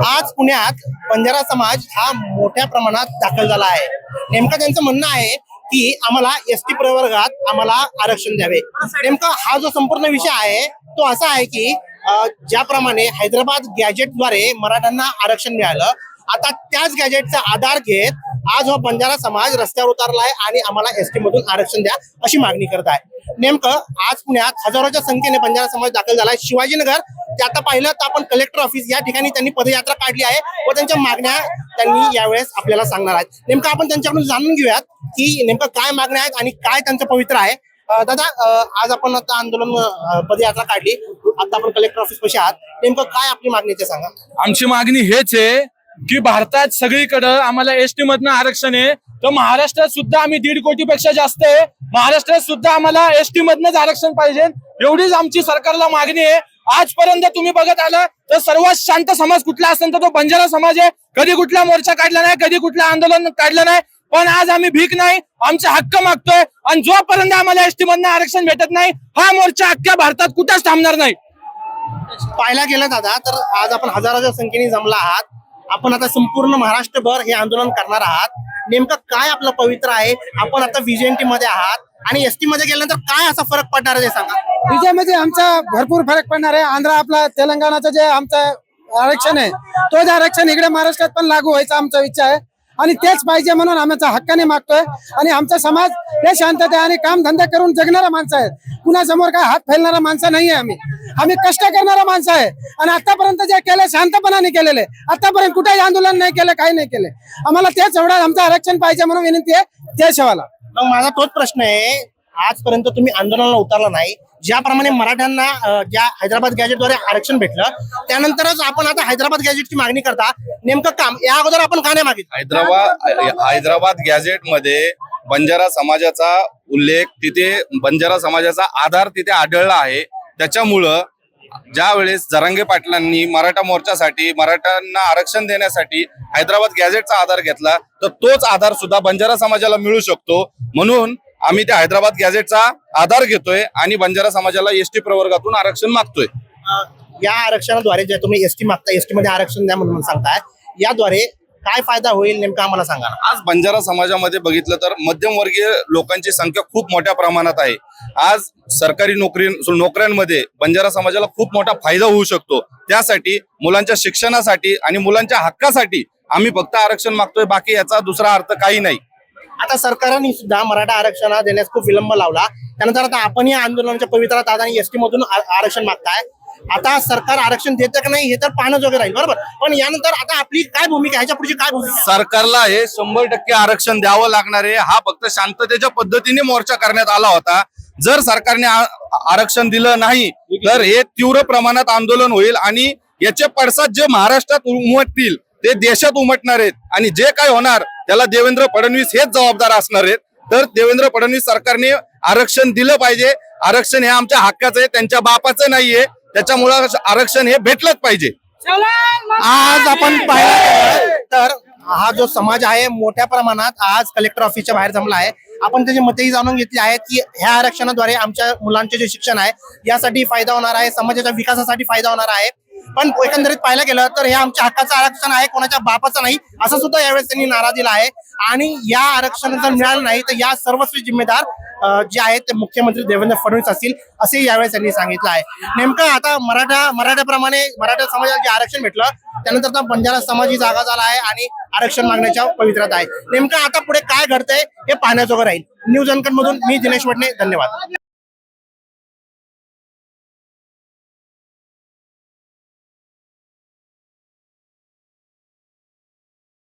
आज पुण्यात बंजारा समाज हा मोठ्या प्रमाणात दाखल झाला आहे. नेमकं त्यांचं म्हणणं आहे की आम्हाला एस टी प्रवर्गात आम्हाला आरक्षण द्यावे. नेमका हा जो संपूर्ण विषय आहे तो असा आहे की ज्याप्रमाणे हैदराबाद गॅजेटद्वारे मराठ्यांना आरक्षण मिळालं आता त्याच गॅजेटचा आधार घेत आज हा बंजारा समाज रस्त्यावर उतारला आहे आणि आम्हाला एस टी मधून आरक्षण द्या अशी मागणी करत आहे. नेमकं आज पुण्यात हजारोच्या संख्येने बंजारा समाज दाखल झाला आहे. शिवाजीनगर ते आता पाहिलं तर आपण कलेक्टर ऑफिस या ठिकाणी त्यांनी पदयात्रा काढली आहे व त्यांच्या मागण्या त्यांनी यावेळेस आपल्याला सांगणार आहेत. नेमकं आपण त्यांच्याकडून जाणून घेऊयात की नेमकं काय मागण्या आहेत आणि काय त्यांचं पवित्र आहे. दादा आज आपण आता आंदोलन पदयात्रा काढली. आता आपण कलेक्टर ऑफिस कशी आहात. नेमकं काय आपली मागणी आहे ते सांगा. आमची मागणी हेच आहे की भारतात सगळीकडं आम्हाला एसटी मधनं आरक्षण आहे. तर महाराष्ट्रात सुद्धा आम्ही दीड कोटीपेक्षा जास्त आहे. महाराष्ट्रात सुद्धा आम्हाला एसटी मधनच आरक्षण पाहिजे. एवढीच आमची सरकारला मागणी आहे. आजपर्यंत तुम्ही बघत आला तर सर्वात शांत समाज कुठला असेल तर तो बंजारा समाज आहे. कधी कुठला मोर्चा काढला नाही कधी कुठलं आंदोलन काढलं नाही पण आज आम्ही भीक नाही आमचे हक्क मागतोय आणि जोपर्यंत आम्हाला एसटी मधनं आरक्षण भेटत नाही हा मोर्चा अख्ख्या भारतात कुठंच थांबणार नाही. पाहायला गेलं दादा तर आज आपण हजाराच्या संख्येने जमला आहात. आपण आता संपूर्ण महाराष्ट्रभर हे आंदोलन करणार आहात. नेमकं काय आपलं पवित्र आहे? आपण आता व्हीजेएनटी मध्ये आहात. आणि एसटी मध्ये गेल्यानंतर काय असा फरक पडणार आहे ते सांगा. विजयामध्ये आमचा भरपूर फरक पडणार आहे. आंध्र आपला तेलंगणाचं जे आमचं आरक्षण आहे तोच आरक्षण इकडे महाराष्ट्रात पण लागू व्हायचा आमचा विचार आहे. आणि तेच पाहिजे म्हणून आमचा हक्काने मागतोय. आणि आमचा समाज हे शांतता आणि काम धंदा करून जगणारा माणसं आहे कुणासमोर काय हात फैलणारा माणसं नाही आहे आम्ही. आम्ही कष्ट करणारा माणसं आहे. आणि आतापर्यंत जे केलं शांतपणाने केलेले आतापर्यंत कुठेही आंदोलन नाही केलं काही नाही केलं. आम्हाला तेच एवढा आमचं आरक्षण पाहिजे म्हणून विनंती आहे. ते शेवाला. मग माझा तोच प्रश्न आहे. आजपर्यंत तुम्ही आंदोलनाला उतरला नाही. ज्याप्रमाणे मराठ्यांना ज्या हैदराबाद गॅजेटद्वारे आरक्षण भेटलं त्यानंतरच आपण आता हैदराबाद गॅजेटची मागणी करता. नेमकं काम या अगोदर आपण का नाही मागितलं? हैदराबाद हैदराबाद गॅजेटमध्ये बंजारा समाजाचा उल्लेख तिथे बंजारा समाजाचा आधार तिथे आढळला आहे. त्याच्यामुळं ज्या वेळेस जरांगे पाटलांनी मराठा मोर्चासाठी मराठ्यांना आरक्षण देण्यासाठी हैदराबाद गॅझेटचा आधार घेतला तर तोच आधार सुद्धा बंजारा समाजाला मिळू शकतो. म्हणून आम्ही त्या हैदराबाद गॅझेटचा आधार घेतोय आणि बंजारा समाजाला एसटी प्रवर्गातून आरक्षण मागतोय. या आरक्षणाद्वारे जे तुम्ही एसटी मागता एसटी मध्ये आरक्षण द्या म्हणून सांगताय याद्वारे काय फायदा होईल नेमका आम्हाला सांगा ना. आज बंजारा समाजामध्ये बघितलं तर मध्यमवर्गीय लोकांची संख्या खूप मोठ्या प्रमाणात आहे. आज सरकारी नोकरी नोकऱ्यांमध्ये बंजारा समाजाला खूप मोठा फायदा होऊ शकतो. त्यासाठी मुलांच्या शिक्षणासाठी आणि मुलांच्या हक्कासाठी आम्ही फक्त आरक्षण मागतोय बाकी याचा दुसरा अर्थ काही नाही. आता सरकारने सुद्धा मराठा आरक्षण देण्यास खूप विलंब लावला. त्यानंतर आता आपण या आंदोलनाच्या पवित्रात आणि एसटी मधून आरक्षण मागताय. आता सरकार आरक्षण देतं का नाही हे तर पाहणंच वगैरे राहील बरोबर? पण यानंतर आता आपली काय भूमिका ह्याच्या पुढची काय भूमिका सरकारला हे शंभर टक्के आरक्षण द्यावं लागणार आहे. हा फक्त शांततेच्या पद्धतीने मोर्चा करण्यात आला होता. जर सरकारने आरक्षण दिलं नाही तर हे तीव्र प्रमाणात आंदोलन होईल आणि याचे पडसाद जे महाराष्ट्रात उमटतील ते देशात उमटणार आहेत. आणि जे काय होणार त्याला देवेंद्र फडणवीस हेच जबाबदार असणार आहेत. तर देवेंद्र फडणवीस सरकारने आरक्षण दिलं पाहिजे. आरक्षण हे आमच्या हक्काचं आहे त्यांच्या बापाचं नाहीये. त्याच्यामुळं आरक्षण हे भेटलंच पाहिजे. आज आपण पाहिलं तर हा जो समाज आहे मोठ्या प्रमाणात आज कलेक्टर ऑफिसच्या बाहेर जमला आहे. आपण त्याची मतेही जाणून घेतली आहेत की ह्या आरक्षणाद्वारे आमच्या मुलांचे जे शिक्षण आहे यासाठी फायदा होणार आहे समाजाच्या विकासासाठी फायदा होणार आहे. पण एकंदरीत पाहायला गेलं तर हे आमच्या हक्काचं आरक्षण आहे कोणाच्या बापाचं नाही असं सुद्धा यावेळेस त्यांनी नारा दिला आहे. आणि या आरक्षण जर मिळालं नाही तर या सर्वस्वी जिम्मेदार जे आहेत ते मुख्यमंत्री देवेंद्र फडणवीस असतील असे यावेळेस त्यांनी सांगितलं आहे. नेमकं आता मराठा मराठ्याप्रमाणे मराठा समाजाला जे आरक्षण भेटलं त्यानंतर आता बंजारा समाज ही जागा झाला आहे आणि आरक्षण मागण्याच्या पवित्रात आहे. नेमकं आता पुढे काय घडतंय हे पाहण्याजोगं राहील. न्यूज अंकन मधून मी दिनेश वडणे धन्यवाद.